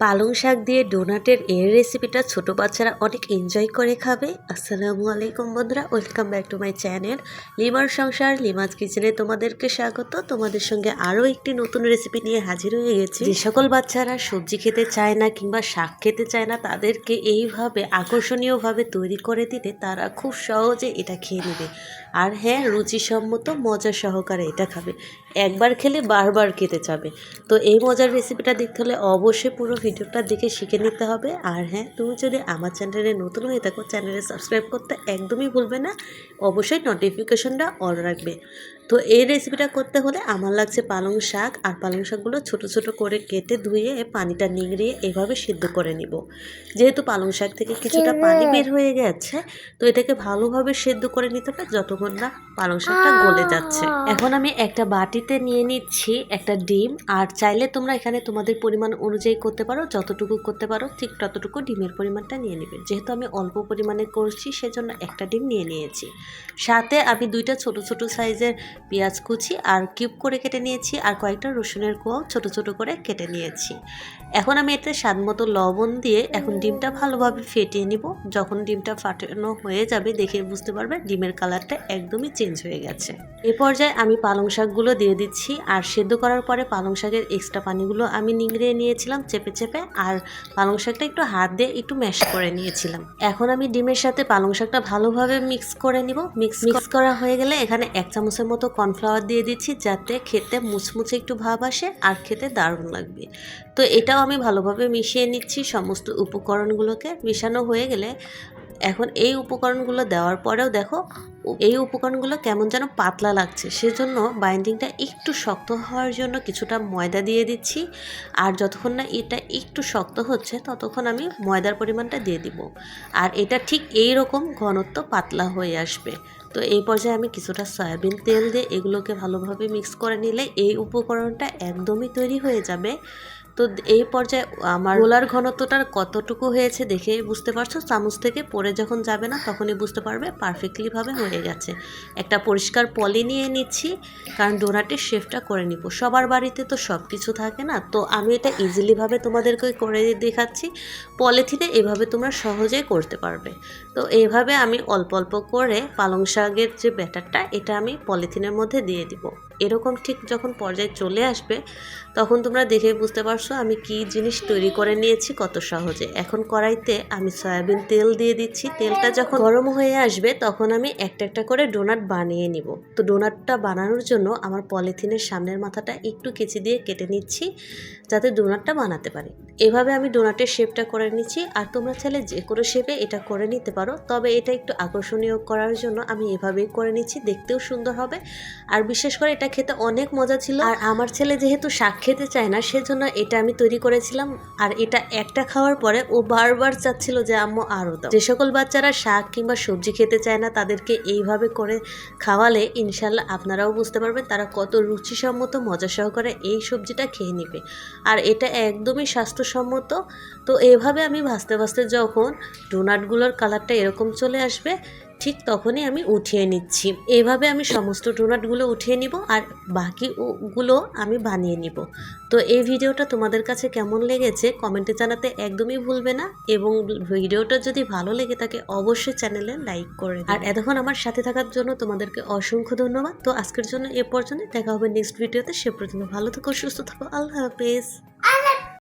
পালং শাক দিয়ে ডোনাটের এর রেসিপিটা ছোট বাচ্চারা অনেক এনজয় করে খাবে। আসসালামু আলাইকুম বন্ধুরা welcome back to my channel লিমার সংসার, লিমাজ কিচেনে তোমাদেরকে স্বাগত। তোমাদের সঙ্গে আরও একটি নতুন রেসিপি নিয়ে হাজির হয়ে গেছি। যে সকল বাচ্চারা সবজি খেতে চায় না কিংবা শাক খেতে চায় না, তাদেরকে এইভাবে আকর্ষণীয়ভাবে তৈরি করে দিলে তারা খুব সহজে এটা খেয়ে নেবে। আর হ্যাঁ রুচিসম্মত মজা সহকারে এটা খাবে। একবার খেলে বারবার খেতে চাবে তো এই মজার রেসিপিটা দেখতে হলে অবশ্যই পুরো ভিডিওটা দেখে শিখে নিতে হবে। আর হ্যাঁ তুমি যদি আমার চ্যানেলে নতুন হয়ে থাকো চ্যানেলে সাবস্ক্রাইব করতে একদমই ভুলবে না। অবশ্যই নোটিফিকেশনটা অন রাখবে। তো এই রেসিপিটা করতে হলে আমার লাগছে পালং শাক আর পালং শাকগুলো ছোট ছোট করে কেটে ধুয়ে পানিটা নিংড়িয়ে এভাবে সিদ্ধ করে নিব। যেহেতু পালং শাক থেকে কিছুটা পানি বের হয়ে গেছে তো এটাকে ভালোভাবে সেদ্ধ করে নিতে হবে যতক্ষণ না পালং শাকটা গলে যাচ্ছে। এখন আমি একটা বাটিতে নিয়ে নিচ্ছি একটা ডিম আর চাইলে তোমরা এখানে তোমাদের পরিমাণ অনুযায়ী করতে পারো যতটুকু করতে পারো ঠিক ততটুকু ডিমের পরিমাণটা নিয়ে নেবে। যেহেতু আমি অল্প পরিমাণে করছি সেজন্য একটা ডিম নিয়ে নিয়েছি। সাথে আমি দুইটা ছোট ছোট সাইজের পেঁয়াজ কুচি আর কিউব করে কেটে নিয়েছি আর কয়েকটা রসুনের কোয়াও ছোট ছোট করে কেটে নিয়েছি। এখন আমি এতে স্বাদ মতো লবণ দিয়ে এখন ডিমটা ভালোভাবে ফেটিয়ে নিব। যখন ডিমটা ফাটানো হয়ে যাবে দেখে বুঝতে পারবে ডিমের কালারটা একদমই চেঞ্জ হয়ে গেছে। এ পর্যায়ে আমি পালং শাকগুলো দিয়ে দিচ্ছি আর সেদ্ধ করার পরে পালং শাকের এক্সট্রা পানিগুলো আমি নিংড়িয়ে নিয়েছিলাম চেপে চেপে আর পালং শাকটা একটু হাত দিয়ে একটু ম্যাশ করে নিয়েছিলাম। এখন আমি ডিমের সাথে পালং শাকটা ভালোভাবে মিক্স করে নিব। মিক্স মিক্স করা হয়ে গেলে এখানে এক চামচের মতো কর্নফ্লাওয়ার দিয়ে দিচ্ছি যাতে খেতে মুচমুচে একটু ভাব আসে আর খেতে দারুণ লাগবে। তো এটাও আমি ভালোভাবে মিশিয়ে নিচ্ছি, সমস্ত উপকরণগুলোকে। মিশানো হয়ে গেলে এখন এই উপকরণগুলো দেওয়ার পরেও দেখো, এই উপকরণগুলো কেমন যেন পাতলা লাগছে। সেজন্য বাইন্ডিংটা একটু শক্ত হওয়ার জন্য কিছুটা ময়দা দিয়ে দিচ্ছি। আর যতক্ষণ না এটা একটু শক্ত হচ্ছে, ততক্ষণ আমি ময়দার পরিমাণটা দিয়ে দিব। আর এটা ঠিক এই রকম ঘনত্ব পাতলা হয়ে আসবে। তো এই পর্যায়ে আমি কিছুটা সয়াবিন তেল দিয়ে এগুলোকে ভালোভাবে মিক্স করে নিলে এই উপকরণটা একদমই তৈরি হয়ে যাবে। তো এই পর্যায়ে আমার গোলার ঘনত্বটার কতটুকু হয়েছে দেখে বুঝতে পারছ? চামচ থেকে পরে যখন যাবে না, তখনই বুঝতে পারবে পারফেক্টলিভাবে হয়ে গেছে। একটা পরিষ্কার পলি নিয়ে নিচ্ছি, কারণ ডোনাটের শেফটা করে নিব। সবার বাড়িতে তো সব কিছু থাকে না, তো আমি এটা ইজিলিভাবে তোমাদেরকে করে দেখাচ্ছি। পলিথিনে এভাবে তোমরা সহজেই করতে পারবে। তো এইভাবে আমি অল্প অল্প করে পালং শাকের যে ব্যাটারটা, এটা আমি পলিথিনের মধ্যে দিয়ে দিব। এরকম ঠিক যখন পর্যায়ে চলে আসবে, তখন তোমরা দেখে বুঝতে পারছ আমি কি জিনিস তৈরি করে নিয়েছি কত সহজে। এখন কড়াইতে আমি সয়াবিন তেল দিয়ে দিচ্ছি। তেলটা যখন গরম হয়ে আসবে, তখন আমি একটা একটা করে ডোনাট বানিয়ে নিব। তো ডোনাটটা বানানোর জন্য আমার পলিথিনের সামনের মাথাটা একটু কেচি দিয়ে কেটে নিচ্ছি, যাতে ডোনাটটা বানাতে পারি। এভাবে আমি ডোনাটের শেপটা করে নিচ্ছি। আর তোমরা চাইলে যে কোনো শেপে এটা করে নিতে পারো। তবে এটা একটু আকর্ষণীয় করার জন্য আমি এভাবেই করে নিচ্ছি। দেখতেও সুন্দর হবে। আর বিশেষ করে এটা খেতে অনেক মজা ছিল। আর আমার ছেলে যেহেতু শাক খেতে চায় না, সেজন্য এটা আমি তৈরি করেছিলাম। আর এটা একটা খাওয়ার পরে ও বারবার চাচ্ছিল যে, আম্মু আরও দাও। যে সকল বাচ্চারা শাক কিংবা সবজি খেতে চায় না, তাদেরকে এইভাবে করে খাওয়ালে ইনশাল্লাহ আপনারাও বুঝতে পারবেন তারা কত রুচিসম্মত, মজা সহকারে এই সবজিটা খেয়ে নেবে। আর এটা একদমই স্বাস্থ্যসম্মত তো এভাবে আমি ভাজতে ভাজতে যখন ডোনাটগুলোর কালারটা এরকম চলে আসবে, ঠিক তখনই আমি উঠিয়ে নিচ্ছি। এভাবে আমি সমস্ত ডোনাটগুলো উঠিয়ে নিব আর বাকি গুলো আমি বানিয়ে নিব। তো এই ভিডিওটা তোমাদের কাছে কেমন লেগেছে কমেন্টে জানাতে একদমই ভুলবে না এবং ভিডিওটা যদি ভালো লেগে থাকে অবশ্যই চ্যানেলে লাইক করে আর এতক্ষণ আমার সাথে থাকার জন্য তোমাদেরকে অসংখ্য ধন্যবাদ। তো আজকের জন্য এ পর্যন্ত দেখা হবে নেক্সট ভিডিওতে। সে পর্যন্ত ভালো থাকো, সুস্থ থাকো। আল্লাহ হাফেজ।